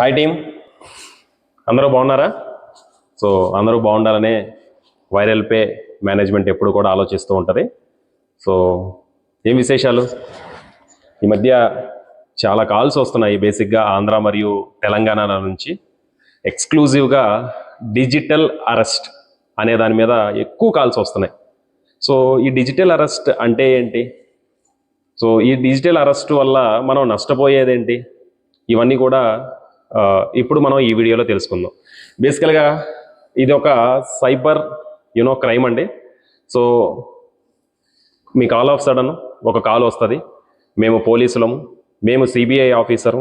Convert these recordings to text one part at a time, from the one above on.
Hi team అందరూ బాగున్నారా? So అందరూ బాగుండాలనే వైరల్ పే మేనేజ్మెంట్ ఎప్పుడు కూడా ఆలోచిస్తూ ఉంటుంది. సో ఏం విశేషాలు? ఈ మధ్య చాలా కాల్స్ వస్తున్నాయి బేసిక్గా ఆంధ్ర మరియు తెలంగాణ నుంచి. ఎక్స్క్లూజివ్గా డిజిటల్ అరెస్ట్ అనే దాని మీద ఎక్కువ కాల్స్ వస్తున్నాయి. సో ఈ డిజిటల్ అరెస్ట్ అంటే ఏంటి? సో ఈ డిజిటల్ అరెస్ట్ వల్ల మనం నష్టపోయేది ఏంటి ఇవన్నీ కూడా ఇప్పుడు మనం ఈ వీడియోలో తెలుసుకుందాం. బేసికల్గా ఇది ఒక సైబర్ యునో క్రైమ్ అండి. సో మీకు ఆల్ ఆఫ్ సడన్ ఒక కాల్ వస్తుంది. మేము పోలీసులము మేము సిబిఐ ఆఫీసరు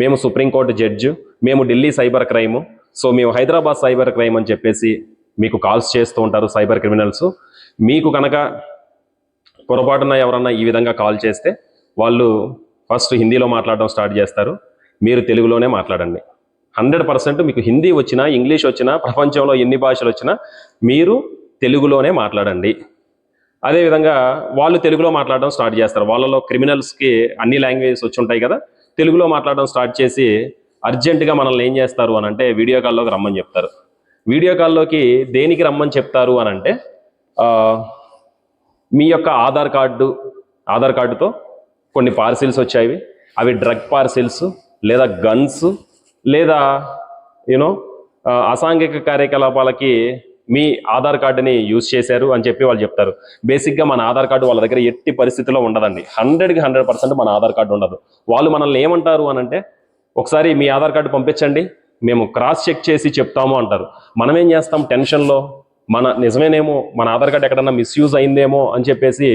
మేము సుప్రీంకోర్టు జడ్జు మేము ఢిల్లీ సైబర్ క్రైము. సో మేము హైదరాబాద్ సైబర్ క్రైమ్ అని చెప్పేసి మీకు కాల్స్ చేస్తూ ఉంటారు సైబర్ క్రిమినల్స్. మీకు కనుక పొరపాటున ఎవరన్నా ఈ విధంగా కాల్ చేస్తే వాళ్ళు ఫస్ట్ హిందీలో మాట్లాడడం స్టార్ట్ చేస్తారు. మీరు తెలుగులోనే మాట్లాడండి. హండ్రెడ్ పర్సెంట్ మీకు హిందీ వచ్చినా ఇంగ్లీష్ వచ్చినా ప్రపంచంలో ఎన్ని భాషలు వచ్చినా మీరు తెలుగులోనే మాట్లాడండి. అదేవిధంగా వాళ్ళు తెలుగులో మాట్లాడడం స్టార్ట్ చేస్తారు. వాళ్ళలో క్రిమినల్స్కి అన్ని లాంగ్వేజెస్ వచ్చి ఉంటాయి కదా తెలుగులో మాట్లాడడం స్టార్ట్ చేసి అర్జెంటుగా మనల్ని ఏం చేస్తారు అని అంటే వీడియో కాల్లోకి రమ్మని చెప్తారు. వీడియో కాల్లోకి దేనికి రమ్మని చెప్తారు అని అంటే మీ యొక్క ఆధార్ కార్డు ఆధార్ కార్డుతో కొన్ని పార్సిల్స్ వచ్చాయి. అవి డ్రగ్ పార్సిల్స్ లేదా గన్స్ లేదా యూనో అసాంఘిక కార్యకలాపాలకి మీ ఆధార్ కార్డుని యూజ్ చేశారు అని చెప్పి వాళ్ళు చెప్తారు. బేసిక్గా మన ఆధార్ కార్డు వాళ్ళ దగ్గర ఎట్టి పరిస్థితిలో ఉండదండి. హండ్రెడ్కి హండ్రెడ్ పర్సెంట్ మన ఆధార్ కార్డు ఉండదు. వాళ్ళు మనల్ని ఏమంటారు అని అంటే ఒకసారి మీ ఆధార్ కార్డు పంపించండి మేము క్రాస్ చెక్ చేసి చెప్తాము అంటారు. మనం ఏం చేస్తాం టెన్షన్లో? మన నిజమేనేమో మన ఆధార్ కార్డు ఎక్కడన్నా మిస్యూజ్ అయిందేమో అని చెప్పేసి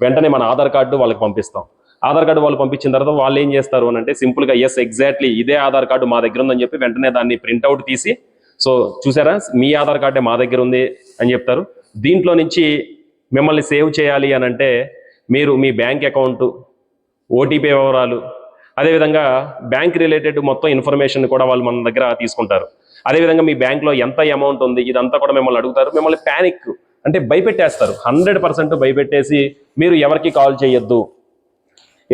వెంటనే మన ఆధార్ కార్డు వాళ్ళకి పంపిస్తాం. ఆధార్ కార్డు వాళ్ళు పంపించిన తర్వాత వాళ్ళు ఏం చేస్తారు అని అంటే సింపుల్గా ఎస్ ఎగ్జాక్ట్లీ ఇదే ఆధార్ కార్డు మా దగ్గర ఉందని చెప్పి వెంటనే దాన్ని ప్రింట్అవుట్ తీసి సో చూసారా? మీ ఆధార్ కార్డే మా దగ్గర ఉంది అని చెప్తారు. దీంట్లో నుంచి మిమ్మల్ని సేవ్ చేయాలి అని అంటే మీరు మీ బ్యాంక్ అకౌంట్ ఓటీపీ వివరాలు అదేవిధంగా బ్యాంక్ రిలేటెడ్ మొత్తం ఇన్ఫర్మేషన్ కూడా వాళ్ళు మన దగ్గర తీసుకుంటారు. అదేవిధంగా మీ బ్యాంక్లో ఎంత అమౌంట్ ఉంది ఇదంతా కూడా మిమ్మల్ని అడుగుతారు. మిమ్మల్ని ప్యానిక్ అంటే భయపెట్టేస్తారు. హండ్రెడ్ పర్సెంట్ భయపెట్టేసి మీరు ఎవరికి కాల్ చేయొద్దు.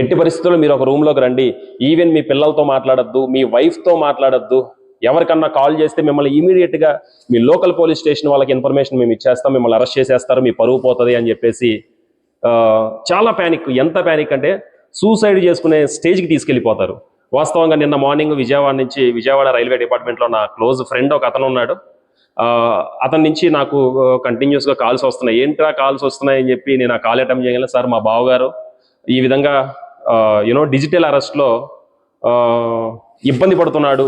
ఎట్టి పరిస్థితుల్లో మీరు ఒక రూమ్లోకి రండి. ఈవెన్ మీ పిల్లలతో మాట్లాడొద్దు మీ వైఫ్తో మాట్లాడొద్దు. ఎవరికన్నా కాల్ చేస్తే మిమ్మల్ని ఇమీడియట్గా మీ లోకల్ పోలీస్ స్టేషన్ వాళ్ళకి ఇన్ఫర్మేషన్ మేము ఇచ్చేస్తాం మిమ్మల్ని అరెస్ట్ చేసేస్తారు మీ పరువు పోతుంది అని చెప్పేసి చాలా ప్యానిక్ ఎంత ప్యానిక్ అంటే సూసైడ్ చేసుకునే స్టేజ్కి తీసుకెళ్ళిపోతారు. వాస్తవంగా నిన్న మార్నింగ్ విజయవాడ నుంచి విజయవాడ రైల్వే డిపార్ట్మెంట్లో నా క్లోజ్ ఫ్రెండ్ ఒక అతను ఉన్నాడు. అతని నుంచి నాకు కంటిన్యూస్గా కాల్స్ వస్తున్నాయి. ఏంట్రా కాల్స్ వస్తున్నాయి అని చెప్పి నేను ఆ కాల్ అటెంప్ట్ చేయగలను? సార్ మా బావగారు ఈ విధంగా యూనో డిజిటల్ అరెస్ట్లో ఇబ్బంది పడుతున్నాడు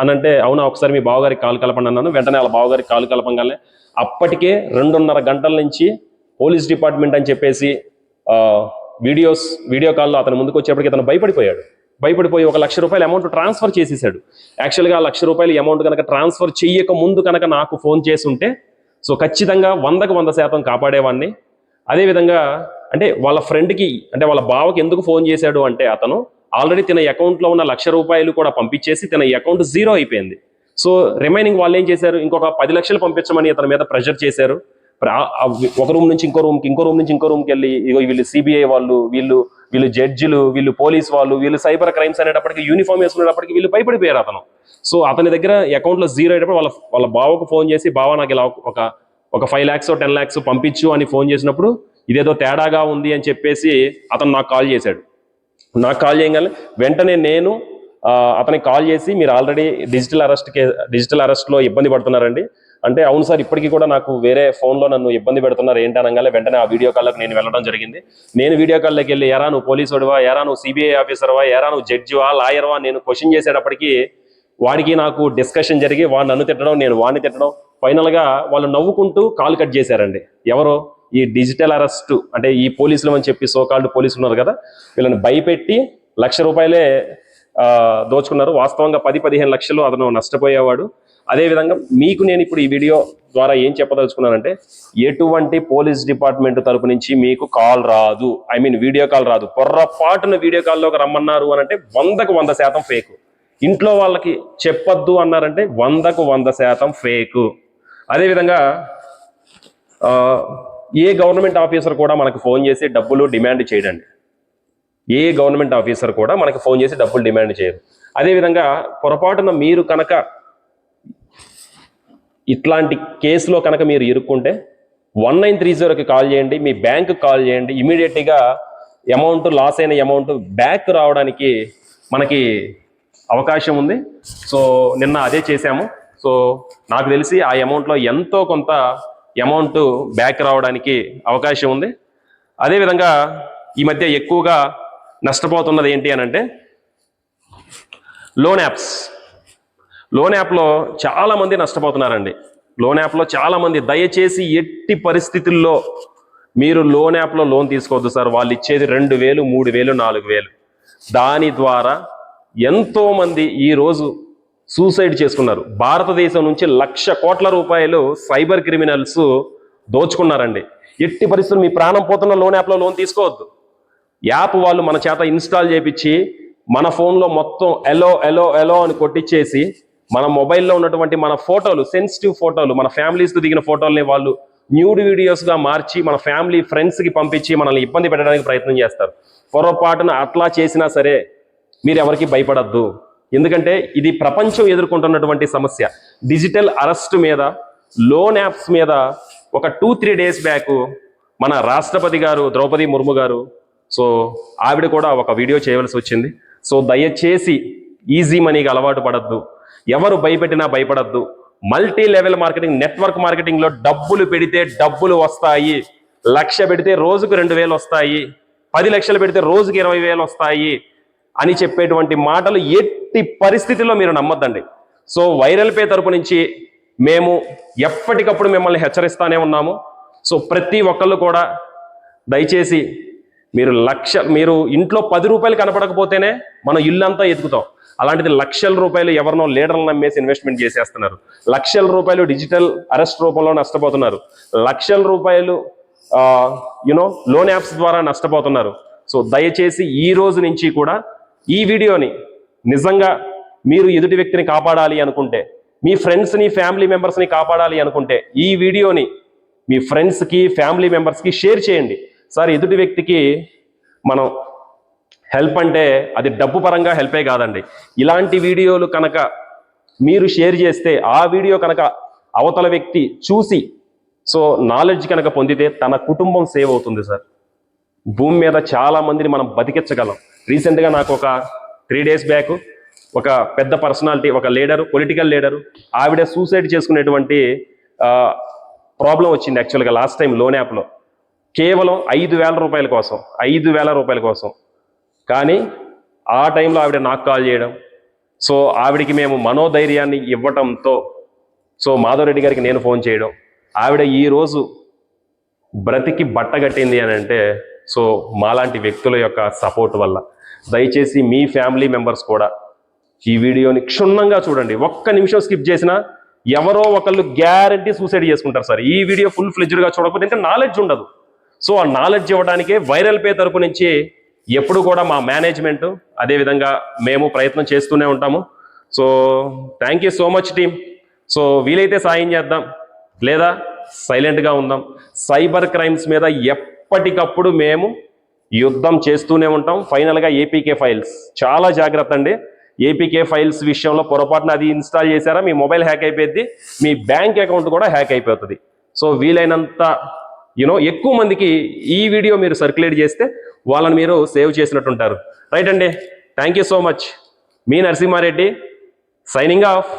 అని అంటే అవునా ఒకసారి మీ బావగారికి కాలు కలపండి అన్నాను. వెంటనే వాళ్ళ బావగారికి కాలు కలపంగానే అప్పటికే రెండున్నర గంటల నుంచి పోలీస్ డిపార్ట్మెంట్ అని చెప్పేసి వీడియోస్ వీడియో కాల్లో అతను ముందుకు వచ్చేప్పటికి అతను భయపడిపోయాడు. భయపడిపోయి ఒక లక్ష రూపాయల అమౌంట్ ట్రాన్స్ఫర్ చేసేసాడు. యాక్చువల్గా ఆ లక్ష రూపాయల అమౌంట్ కనుక ట్రాన్స్ఫర్ చెయ్యక ముందు కనుక నాకు ఫోన్ చేసి ఉంటే సో ఖచ్చితంగా వందకు వంద శాతం కాపాడేవాడిని అదేవిధంగా అంటే వాళ్ళ ఫ్రెండ్కి అంటే వాళ్ళ బావకి ఎందుకు ఫోన్ చేశాడు అంటే అతను ఆల్రెడీ తన అకౌంట్లో ఉన్న లక్ష రూపాయలు కూడా పంపించేసి తన అకౌంట్ జీరో అయిపోయింది. సో రిమైనింగ్ వాళ్ళు ఏం చేశారు? ఇంకొక పది లక్షలు పంపించమని అతని మీద ప్రెషర్ చేశారు. ఒక రూమ్ నుంచి ఇంకో రూమ్కి ఇంకో రూమ్ నుంచి ఇంకో రూమ్కి వెళ్ళి ఇగో వీళ్ళు సిబిఐ వాళ్ళు వీళ్ళు వీళ్ళు జడ్జిలు వీళ్ళు పోలీస్ వాళ్ళు వీళ్ళు సైబర్ క్రైమ్స్ అనేటప్పటికి యూనిఫామ్ వేసుకునేటప్పటికి వీళ్ళు భయపడిపోయారు అతను. సో అతని దగ్గర అకౌంట్లో జీరో అయ్యేటప్పుడు వాళ్ళ వాళ్ళ బావకు ఫోన్ చేసి బావ నాకు ఇలా ఒక ఒక ఫైవ్ ల్యాక్స్ టెన్ ల్యాక్స్ పంపించు అని ఫోన్ చేసినప్పుడు ఇదేదో తేడాగా ఉంది అని చెప్పేసి అతను నాకు కాల్ చేశాడు. నాకు కాల్ చేయగానే వెంటనే నేను అతనికి కాల్ చేసి మీరు ఆల్రెడీ డిజిటల్ అరెస్ట్ కే డిజిటల్ అరెస్ట్లో ఇబ్బంది పడుతున్నారండి. అంటే అవును సార్ ఇప్పటికీ కూడా నాకు వేరే ఫోన్లో నన్ను ఇబ్బంది పెడుతున్నారు ఏంటి అనగానే వెంటనే ఆ వీడియో కాల్లోకి నేను వెళ్ళడం జరిగింది. నేను వీడియో కాల్లోకి వెళ్ళి ఎరా నువ్వు పోలీసుడివా ఎరా నువ్వు సిబిఐ ఆఫీసర్వా ఎరా నువ్వు జడ్జివా లాయర్వా నేను క్వశ్చన్ చేసేటప్పటికి వాడికి నాకు డిస్కషన్ జరిగి వాడు నన్ను తిట్టడం నేను వాడిని తిట్టడం ఫైనల్గా వాళ్ళు నవ్వుకుంటూ కాల్ కట్ చేశారండి. ఎవరు? ఈ డిజిటల్ అరెస్ట్ అంటే ఈ పోలీసులు అని చెప్పి సోకాల్డ్ పోలీసులు ఉన్నారు కదా వీళ్ళని భయపెట్టి లక్ష రూపాయలే దోచుకున్నారు. వాస్తవంగా పది పదిహేను లక్షలు అతను నష్టపోయేవాడు. అదేవిధంగా మీకు నేను ఇప్పుడు ఈ వీడియో ద్వారా ఏం చెప్పదలుచుకున్నానంటే ఎటువంటి పోలీస్ డిపార్ట్మెంట్ తరపు నుంచి మీకు కాల్ రాదు. ఐ మీన్ వీడియో కాల్ రాదు. పొర్రపాటున వీడియో కాల్లోకి రమ్మన్నారు అని అంటే వందకు వంద శాతం ఫేక్. ఇంట్లో వాళ్ళకి చెప్పొద్దు అన్నారంటే వందకు వంద శాతం ఫేక్. అదేవిధంగా ఏ గవర్నమెంట్ ఆఫీసర్ కూడా మనకు ఫోన్ చేసి డబ్బులు డిమాండ్ చేయడండి. ఏ గవర్నమెంట్ ఆఫీసర్ కూడా మనకు ఫోన్ చేసి డబ్బులు డిమాండ్ చేయరు. అదేవిధంగా పొరపాటున మీరు కనుక ఇట్లాంటి కేసులో కనుక మీరు ఇరుక్కుంటే వన్ నైన్ త్రీ జీరోకి కాల్ చేయండి మీ బ్యాంకు కాల్ చేయండి ఇమీడియట్గా అమౌంట్ లాస్ అయిన అమౌంట్ బ్యాక్ రావడానికి మనకి అవకాశం ఉంది. సో నిన్న అదే చేశాము. సో నాకు తెలిసి ఆ అమౌంట్లో ఎంతో కొంత అమౌంట్ బ్యాక్ రావడానికి అవకాశం ఉంది. అదేవిధంగా ఈ మధ్య ఎక్కువగా నష్టపోతున్నది ఏంటి అని అంటే లోన్ యాప్స్. లోన్ యాప్లో చాలామంది నష్టపోతున్నారండి. లోన్ యాప్లో చాలామంది దయచేసి ఎట్టి పరిస్థితుల్లో మీరు లోన్ యాప్లో లోన్ తీసుకోవద్దు సార్. వాళ్ళు ఇచ్చేది రెండు వేలు మూడు వేలు నాలుగు వేలు. దాని ద్వారా ఎంతోమంది ఈరోజు సూసైడ్ చేసుకున్నారు. భారతదేశం నుంచి లక్ష కోట్ల రూపాయలు సైబర్ క్రిమినల్స్ దోచుకున్నారండి. ఎట్టి పరిస్థితులు మీ ప్రాణం పోతున్న లోన్ యాప్లో లోన్ తీసుకోవద్దు. యాప్ వాళ్ళు మన చేత ఇన్స్టాల్ చేపించి మన ఫోన్లో మొత్తం ఎలో ఎలో ఎలో అని కొట్టించేసి మన మొబైల్లో ఉన్నటువంటి మన ఫోటోలు సెన్సిటివ్ ఫోటోలు మన ఫ్యామిలీస్తో దిగిన ఫోటోల్ని వాళ్ళు న్యూడ్ వీడియోస్గా మార్చి మన ఫ్యామిలీ ఫ్రెండ్స్కి పంపించి మనల్ని ఇబ్బంది పెట్టడానికి ప్రయత్నం చేస్తారు. పొరపాటున అట్లా చేసినా సరే మీరు ఎవరికి భయపడద్దు. ఎందుకంటే ఇది ప్రపంచం ఎదుర్కొంటున్నటువంటి సమస్య. డిజిటల్ అరెస్ట్ మీద లోన్ యాప్స్ మీద ఒక టూ త్రీ డేస్ బ్యాక్ మన రాష్ట్రపతి గారు ద్రౌపది ముర్ము గారు సో ఆవిడ కూడా ఒక వీడియో చేయవలసి వచ్చింది. సో దయచేసి ఈజీ మనీకి అలవాటు పడద్దు. ఎవరు భయపెట్టినా భయపడద్దు. మల్టీ లెవెల్ మార్కెటింగ్ నెట్వర్క్ మార్కెటింగ్లో డబ్బులు పెడితే డబ్బులు వస్తాయి. లక్ష పెడితే రోజుకు రెండు వేలు వస్తాయి. పది లక్షలు పెడితే రోజుకి ఇరవై వేలు వస్తాయి. అని చెప్పేటువంటి మాటలు ఎట్టి పరిస్థితిలో మీరు నమ్మొద్దండి. సో వైరల్ పే తరపు నుంచి మేము ఎప్పటికప్పుడు మిమ్మల్ని హెచ్చరిస్తానే ఉన్నాము. సో ప్రతి ఒక్కళ్ళు కూడా దయచేసి మీరు లక్ష మీరు ఇంట్లో పది రూపాయలు కనపడకపోతేనే మనం ఇల్లంతా ఎదుగుతాం. అలాంటిది లక్షల రూపాయలు ఎవరినో లీడర్లు నమ్మేసి ఇన్వెస్ట్మెంట్ చేసేస్తున్నారు. లక్షల రూపాయలు డిజిటల్ అరెస్ట్ రూపంలో నష్టపోతున్నారు. లక్షల రూపాయలు యునో లోన్ యాప్స్ ద్వారా నష్టపోతున్నారు. సో దయచేసి ఈ రోజు నుంచి కూడా ఈ వీడియోని నిజంగా మీరు ఎదుటి వ్యక్తిని కాపాడాలి అనుకుంటే మీ ఫ్రెండ్స్ని ఫ్యామిలీ మెంబర్స్ని కాపాడాలి అనుకుంటే ఈ వీడియోని మీ ఫ్రెండ్స్కి ఫ్యామిలీ మెంబర్స్కి షేర్ చేయండి. సార్ ఎదుటి వ్యక్తికి మనం హెల్ప్ అంటే అది డబ్బు పరంగా హెల్పే కాదండి. ఇలాంటి వీడియోలు కనుక మీరు షేర్ చేస్తే ఆ వీడియో కనుక అవతల వ్యక్తి చూసి సో నాలెడ్జ్ కనుక పొందితే తన కుటుంబం సేవ్ అవుతుంది సార్. భూమి మీద చాలా మందిని మనం బతికించగలం. రీసెంట్గా నాకు ఒక త్రీ డేస్ బ్యాక్ ఒక పెద్ద పర్సనాలిటీ ఒక లీడరు పొలిటికల్ లీడరు ఆవిడ సూసైడ్ చేసుకునేటువంటి ప్రాబ్లం వచ్చింది యాక్చువల్గా లాస్ట్ టైం లోన్ యాప్లో కేవలం ఐదు వేల రూపాయల కోసం ఐదు వేల రూపాయల కోసం. కానీ ఆ టైంలో ఆవిడ నాకు కాల్ చేయడం. సో ఆవిడికి మేము మనోధైర్యాన్ని ఇవ్వటంతో సో మాధవరెడ్డి గారికి నేను ఫోన్ చేయడం. ఆవిడ ఈరోజు బ్రతికి బట్టగట్టింది అని అంటే సో మాలాంటి వ్యక్తుల యొక్క సపోర్ట్ వల్ల. దయచేసి మీ ఫ్యామిలీ మెంబర్స్ కూడా ఈ వీడియోని క్షుణ్ణంగా చూడండి. ఒక్క నిమిషం స్కిప్ చేసినా ఎవరో ఒకళ్ళు గ్యారంటీ సూసైడ్ చేసుకుంటారు సార్. ఈ వీడియో ఫుల్ ఫ్లెజ్డ్గా చూడకపోతే ఇంకా నాలెడ్జ్ ఉండదు. సో ఆ నాలెడ్జ్ ఇవ్వడానికే వైరల్ పే తరపు నుంచి ఎప్పుడు కూడా మా మేనేజ్మెంట్ అదేవిధంగా మేము ప్రయత్నం చేస్తూనే ఉంటాము. So thank you so much team. So వీలైతే సాయం చేద్దాం. లేదా సైలెంట్గా ఉందాం. సైబర్ క్రైమ్స్ మీద ఎప్పటికప్పుడు మేము యుద్ధం చేస్తూనే ఉంటాం. ఫైనల్గా ఏపీకే ఫైల్స్ చాలా జాగ్రత్త అండి. ఏపీకే ఫైల్స్ విషయంలో పొరపాటున అది ఇన్స్టాల్ చేశారా? మీ మొబైల్ హ్యాక్ అయిపోయింది. మీ బ్యాంక్ అకౌంట్ కూడా హ్యాక్ అయిపోతుంది. సో వీలైనంత యూనో ఎక్కువ మందికి ఈ వీడియో మీరు సర్క్యులేట్ చేస్తే వాళ్ళని మీరు సేవ్ చేసినట్టు ఉంటారు రైట్ అండి? థ్యాంక్ యూ సో మచ్ మీ నరసింహారెడ్డి సైనింగ్ ఆఫ్